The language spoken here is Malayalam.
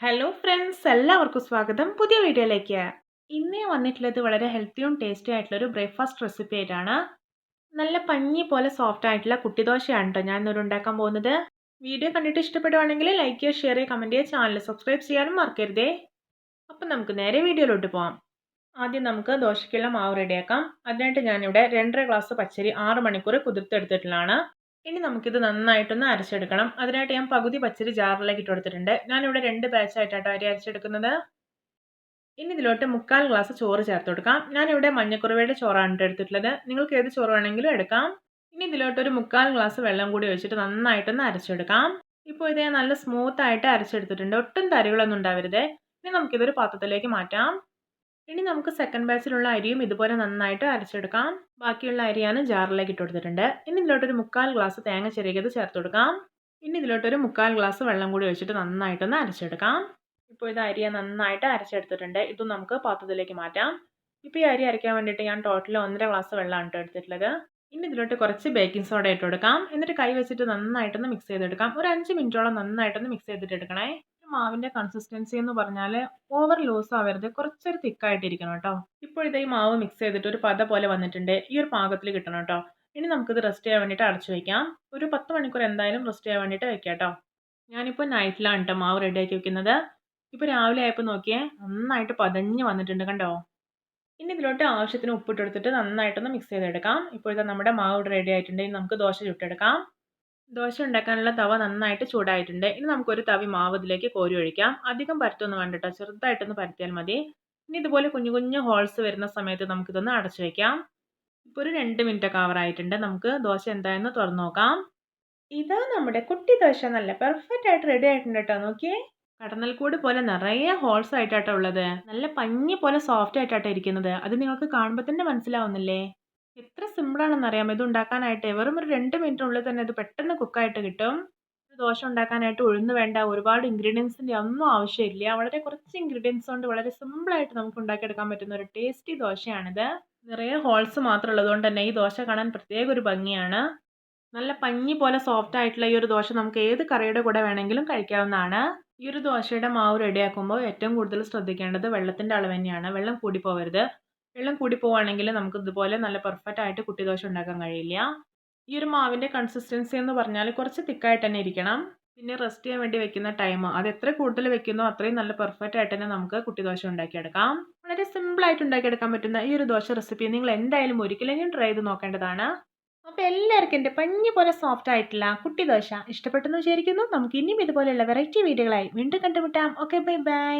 ഹലോ ഫ്രണ്ട്സ് എല്ലാവർക്കും സ്വാഗതം. പുതിയ വീഡിയോയിലേക്ക്. ഇന്നേ വന്നിട്ടുള്ളത് വളരെ ഹെൽത്തിയും ടേസ്റ്റി ആയിട്ടുള്ള ഒരു ബ്രേക്ക്ഫാസ്റ്റ് റെസിപ്പി ആയിട്ടാണ്. നല്ല പഞ്ഞി പോലെ സോഫ്റ്റ് ആയിട്ടുള്ള കുട്ടിദോശയാണ് കേട്ടോ ഞാൻ ഇന്നൊരു ഉണ്ടാക്കാൻ പോകുന്നത്. വീഡിയോ കണ്ടിട്ട് ഇഷ്ടപ്പെടുവാണെങ്കിൽ ലൈക്ക് ചെയ്യുക ഷെയർ ചെയ്യുക കമന്റ് ചെയ്യുക ചാനൽ സബ്സ്ക്രൈബ് ചെയ്യാനും മറക്കരുതേ. അപ്പം നമുക്ക് നേരെ വീഡിയോയിലോട്ട് പോകാം ആദ്യം നമുക്ക് ദോശയ്ക്കുള്ള മാവ് റെഡിയാക്കാം അതിനായിട്ട് ഞാനിവിടെ രണ്ടര ഗ്ലാസ് പച്ചരി ആറ് മണിക്കൂർ കുതിർത്തെടുത്തിട്ടുള്ളതാണ്. ഇനി നമുക്കിത് നന്നായിട്ടൊന്ന് അരച്ചെടുക്കണം. അതിനായിട്ട് ഞാൻ പകുതി പച്ചരി ജാറിലേക്ക് ഇട്ട് കൊടുത്തിട്ടുണ്ട്. ഞാനിവിടെ രണ്ട് ബാച്ചായിട്ടാണ് അരി അരച്ചെടുക്കുന്നത്. ഇനി ഇതിലോട്ട് മുക്കാൽ ഗ്ലാസ് ചോറ് ചേർത്ത് കൊടുക്കാം. ഞാനിവിടെ മഞ്ഞക്കുറവയുടെ ചോറാണ് എടുത്തിട്ടുള്ളത്. നിങ്ങൾക്ക് ഏത് ചോറ് വേണമെങ്കിലും എടുക്കാം. ഇനി ഇതിലോട്ട് ഒരു മുക്കാൽ ഗ്ലാസ് വെള്ളം കൂടി ഒഴിച്ചിട്ട് നന്നായിട്ടൊന്ന് അരച്ചെടുക്കാം. ഇപ്പോൾ ഇത് ഞാൻ നല്ല സ്മൂത്ത് ആയിട്ട് അരച്ചെടുത്തിട്ടുണ്ട്. ഒട്ടും തരികളൊന്നും ഉണ്ടാവരുത്. ഇനി നമുക്കിതൊരു പാത്രത്തിലേക്ക് മാറ്റാം. ഇനി നമുക്ക് സെക്കൻഡ് ബാച്ചിലുള്ള അരിയും ഇതുപോലെ നന്നായിട്ട് അരച്ചെടുക്കാം. ബാക്കിയുള്ള അരിയാണ് ജാറിലേക്ക് ഇട്ട് കൊടുത്തിട്ടുണ്ട്. ഇനി ഇതിലോട്ടൊരു മുക്കാൽ ഗ്ലാസ് തേങ്ങ ചെറിയത് ചേർത്ത് കൊടുക്കാം. ഇനി ഇതിലോട്ടൊരു മുക്കാൽ ഗ്ലാസ് വെള്ളം കൂടി ഒഴിച്ചിട്ട് നന്നായിട്ടൊന്ന് അരച്ചെടുക്കാം. ഇപ്പോൾ ഇത് അരിയെ നന്നായിട്ട് അരച്ചെടുത്തിട്ടുണ്ട്. ഇതും നമുക്ക് പാത്രത്തിലേക്ക് മാറ്റാം. ഇപ്പോൾ ഈ അരി അരയ്ക്കാൻ വേണ്ടിയിട്ട് ഞാൻ ടോട്ടൽ ഒന്നര ഗ്ലാസ് വെള്ളമാണ് കേട്ടോ എടുത്തിട്ടുള്ളത്. ഇനി ഇതിലോട്ട് കുറച്ച് ബേക്കിംഗ് സോഡ ഇട്ട് കൊടുക്കാം. എന്നിട്ട് കൈ വെച്ചിട്ട് നന്നായിട്ടൊന്ന് മിക്സ് ചെയ്തെടുക്കാം. ഒരു അഞ്ച് മിനിറ്റോളം നന്നായിട്ടൊന്ന് മിക്സ് ചെയ്തിട്ട് എടുക്കണേ. മാവിന്റെ കൺസിസ്റ്റൻസി എന്ന് പറഞ്ഞാൽ ഓവർ ലൂസ് ആവരുത്. കുറച്ചൊരു തിക്കായിട്ടിരിക്കണം കേട്ടോ. ഇപ്പോൾ ഇതേ മാവ് മിക്സ് ചെയ്തിട്ട് ഒരു പത പോലെ വന്നിട്ടുണ്ട്. ഈ ഒരു പാകത്തിൽ കിട്ടണം കേട്ടോ. ഇനി നമുക്കിത് റെസ്റ്റ് ചെയ്യാൻ വേണ്ടിയിട്ട് അടച്ചു വെക്കാം. ഒരു പത്ത് മണിക്കൂർ എന്തായാലും റെസ്റ്റ് ചെയ്യാൻ വേണ്ടിട്ട് വെക്കാം കേട്ടോ. ഞാനിപ്പോൾ നൈറ്റിലാണ് കേട്ടോ മാവ് റെഡിയാക്കി വെക്കുന്നത്. ഇപ്പോൾ രാവിലെ ആയപ്പോൾ നോക്കിയേ നന്നായിട്ട് പതഞ്ഞ് വന്നിട്ടുണ്ട് കണ്ടോ? ഇനി ഇതിലോട്ട് ആവശ്യത്തിന് ഉപ്പിട്ടെടുത്തിട്ട് നന്നായിട്ടൊന്ന് മിക്സ് ചെയ്തെടുക്കാം. ഇപ്പോഴത്തെ നമ്മുടെ മാവ് റെഡി ആയിട്ടുണ്ടെങ്കിൽ നമുക്ക് ദോശ ചുട്ടെടുക്കാം. ദോശ ഉണ്ടാക്കാനുള്ള തവ നന്നായിട്ട് ചൂടായിട്ടുണ്ട്. ഇനി നമുക്കൊരു തവി മാവ് ഇതിലേക്ക് കോരി ഒഴിക്കാം. അധികം പരത്തൊന്നും വേണ്ട കേട്ടോ ചെറുതായിട്ടൊന്ന് പരത്തിയാൽ മതി. ഇനി ഇതുപോലെ കുഞ്ഞു കുഞ്ഞു ഹോൾസ് വരുന്ന സമയത്ത് നമുക്കിതൊന്ന് അടച്ചു വയ്ക്കാം ഇപ്പോൾ ഒരു രണ്ട് മിനിറ്റ് ഒക്കെ ആവറായിട്ടുണ്ട് നമുക്ക് ദോശ എന്തായെന്ന് തുറന്നു നോക്കാം. ഇതാ നമ്മുടെ കുട്ടി ദോശ. നല്ല പെർഫെക്റ്റ് ആയിട്ട് റെഡി ആയിട്ടുണ്ട് കേട്ടോ നോക്കിയേ. കടന്നൽക്കൂട് പോലെ നിറയെ ഹോൾസ് ആയിട്ടാട്ടോ ഉള്ളത്. നല്ല പഞ്ഞി പോലെ സോഫ്റ്റ് ആയിട്ടാട്ടോ ഇരിക്കുന്നത്. അത് നിങ്ങൾക്ക് കാണുമ്പോൾ തന്നെ മനസ്സിലാവുന്നില്ലേ? എത്ര സിമ്പിളാണെന്ന് അറിയാം ഇത് ഉണ്ടാക്കാനായിട്ട്. വെറും ഒരു രണ്ട് മിനിറ്റിനുള്ളിൽ തന്നെ ഇത് പെട്ടെന്ന് കുക്കായിട്ട് കിട്ടും. ദോശ ഉണ്ടാക്കാനായിട്ട് ഉഴുന്ന് വേണ്ട ഒരുപാട് ഇൻഗ്രീഡിയൻസിന്റെ ഒന്നും ആവശ്യമില്ല. വളരെ കുറച്ച് ഇൻഗ്രീഡിയൻസ് കൊണ്ട് വളരെ സിമ്പിളായിട്ട് നമുക്ക് ഉണ്ടാക്കിയെടുക്കാൻ പറ്റുന്ന ഒരു ടേസ്റ്റി ദോശയാണിത്. നിറയെ ഹോൾസ് മാത്രം ഉള്ളതുകൊണ്ട് തന്നെ ഈ ദോശ കാണാൻ പ്രത്യേക ഒരു ഭംഗിയാണ്. നല്ല പഞ്ഞി പോലെ സോഫ്റ്റ് ആയിട്ടുള്ള ഈ ഒരു ദോശ നമുക്ക് ഏത് കറിയുടെ കൂടെ വേണമെങ്കിലും കഴിക്കാവുന്നതാണ്. ഈ ഒരു ദോശയുടെ മാവ് റെഡിയാക്കുമ്പോൾ ഏറ്റവും കൂടുതൽ ശ്രദ്ധിക്കേണ്ടത് വെള്ളത്തിന്റെ അളവ് തന്നെയാണ്. വെള്ളം കൂടി പോകരുത് വെള്ളം കൂടി പോവുകയാണെങ്കിൽ നമുക്ക് ഇതുപോലെ നല്ല പെർഫെക്റ്റ് ആയിട്ട് കുട്ടി ദോശ ഉണ്ടാക്കാൻ കഴിയില്ല. ഈ ഒരു മാവിന്റെ കൺസിസ്റ്റൻസി എന്ന് പറഞ്ഞാൽ കുറച്ച് തിക്കായിട്ട് തന്നെ ഇരിക്കണം. പിന്നെ റെസ്റ്റ് ചെയ്യാൻ വേണ്ടി വെക്കുന്ന ടൈം അത് എത്ര കൂടുതൽ വെക്കുന്നോ അത്രയും നല്ല പെർഫെക്റ്റ് ആയിട്ട് തന്നെ നമുക്ക് കുട്ടി ദോശ ഉണ്ടാക്കിയെടുക്കാം. വളരെ സിമ്പിളായിട്ട് ഉണ്ടാക്കിയെടുക്കാൻ പറ്റുന്ന ഈ ഒരു ദോശ റെസിപ്പി നിങ്ങൾ എന്തായാലും ഒരിക്കലെങ്കിലും ട്രൈ ചെയ്ത് നോക്കേണ്ടതാണ്. അപ്പോൾ എല്ലാവർക്കും എന്റെ പഞ്ഞി പോലെ സോഫ്റ്റ് ആയിട്ടുള്ള കുട്ടി ദോശ ഇഷ്ടപ്പെട്ടെന്ന് വിചാരിക്കുന്നു. നമുക്ക് ഇനിയും ഇതുപോലെയുള്ള വെറൈറ്റി വീഡിയോകളായി വീണ്ടും കണ്ടുമുട്ടാം. Okay bye bye